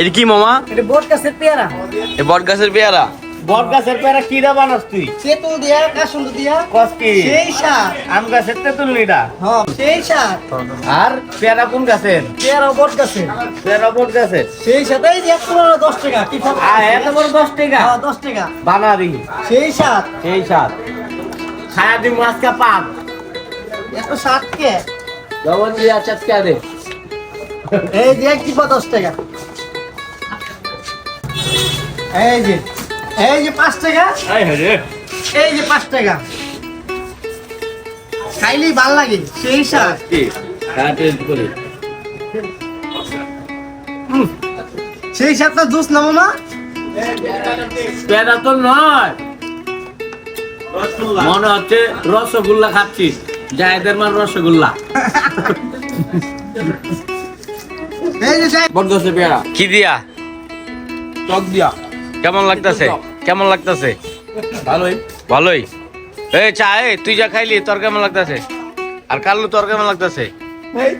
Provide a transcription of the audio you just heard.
এটা কি মামা? এটা বোট গাছের পেয়ারা। এ বট গাছের পেয়ারা? বট গাছের পেয়ারা কি দা বানাস তুই? তেঁতুল দিয়া কাসুন্দ দিয়া। কস কি? সেই সার। আম গাছের তেঁতুল নিডা হ্যাঁ সেই সার। আর পেয়ারা কোন গাছের? পেয়ারা বোট গাছের। পেয়ারা বট গাছের? সেই সাথেই যে পনেরো দশ টাকা কি খাব? আর এত বড় দশ টাকা? হ্যাঁ, দশ টাকা। বানারি সেই সার। এই সাত খায়া দি মাছ কা পাক। এত সার কে? লবণ দিয়ে আচার কে দে। এই যে এক ডিব্বা দশ টাকা। এই যে এই যে পাঁচ টাকা। এই যে পাঁচ টাকা। খাইলেই ভালো লাগে সেই কি? হ্যাঁ সেই সারটা জুস না পেয়ারা তো নয়। মনে হচ্ছে রসগোল্লা খাচ্ছিস জায়দের মান রসগোল্লা। এই যে সাহেব পেয়ারা। কি দিয়া? টক দিয়া। কেমন লাগতেছে? কেমন লাগতেছে? ভালোই। ভালোই? এ চা এ তুই যা খাইলি তোর কেমন লাগতেছে? আর কালু তোর কেমন লাগতাছে? এই,